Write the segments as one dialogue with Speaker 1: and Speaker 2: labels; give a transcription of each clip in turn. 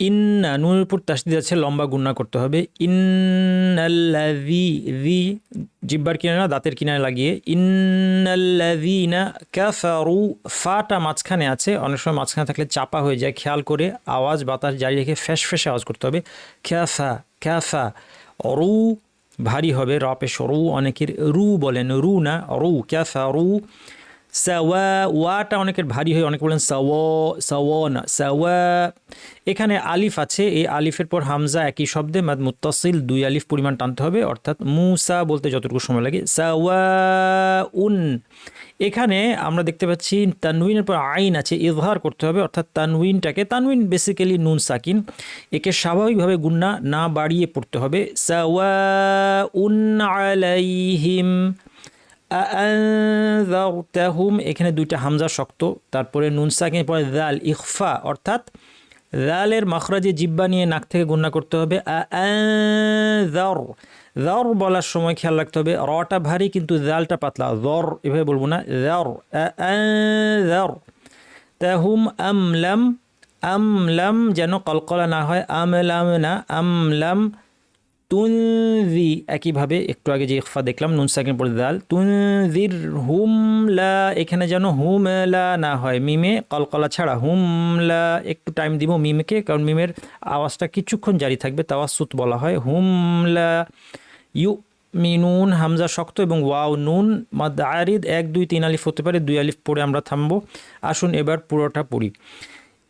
Speaker 1: ইন্না নুনের উপর তাসদিদ আছে, লম্বা গুন্না করতে হবে। ইন্নাল্লাযী জি জিব্বার কিনারে না, দাঁতের কিনারে লাগিয়ে। ইন্নাল্লাযীনা কাফারু, ফাটা মাঝখানে আছে। অনেক সময় মাঝখানে থাকলে চাপা হয়ে যায়। খেয়াল করে আওয়াজ, বাতাস জারি রেখে ফ্যাস ফ্যাসে আওয়াজ করতে হবে। খ্যাফা খ্যাফা রু ভারী হবে। রপে সরু, অনেকের রু বলেন। রু না, রু ক্যাফা রু। সাওয়া, ওয়াটা অনেকের ভারী হয়, অনেকে বলেন সাও সাও না সাওয়া। এখানে আলিফ আছে, এই আলিফের পর হামজা একই শব্দে, মাদ মুত্তাসিল, দুই আলিফ পরিমাণ টানতে হবে, অর্থাৎ মুসা বলতে যতটুকু সময় লাগে সাওয়া উন এখানে আমরা দেখতে পাচ্ছি তানউইনের পর আইন আছে, ইজহার করতে হবে, অর্থাৎ তানউইনটাকে তানউইন বেসিক্যালি নুন সাকিন, একে স্বাভাবিকভাবে গুন্না না বাড়িয়ে পড়তে হবে সাওয়া উন আলাইহিম। আনজারতাহুম এখানে দুইটা হামজা শক্ত, তারপরে নুন সাকিনের পরে দাল ইখফা, অর্থাৎ দালের মখরাজে জিব্বা নিয়ে নাক থেকে গুন্না করতে হবে দর দর বলার সময় খেয়াল রাখতে হবে, রটা ভারী কিন্তু দালটা পাতলা দর এভাবে বলব না দর দর তাহুম আমলাম আমলাম যেন কলকলা না হয়, আমলাম না, আমলাম তুনজি একইভাবে একটু আগে যে ইকফা দেখলাম, নুন সাকিন পরে দাল তুনজির হুমলা এখানে যেন হুমলা না হয়। মিমে, কলকলা ছাড়া হুমলা একটু টাইম দিব মিমকে, কারণ মিমের আওয়াজটা কিছুক্ষণ জারি থাকবে, তাওয়াসুত বলা হয়। হুমলা ইউ মিনুন হামজা শক্ত এবং ওয়াও নুন মাদ আরিদ এক, দুই, তিন আলিফ হতে পারে, দুই আলিফ পড়ে আমরা থামবো। আসুন এবার পুরোটা পড়ি।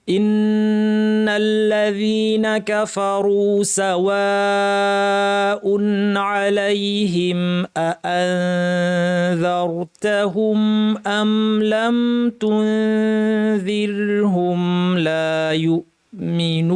Speaker 1: إن الذين كفروا سواء عليهم أأنذرتهم أم لم تنذرهم لا يؤمنون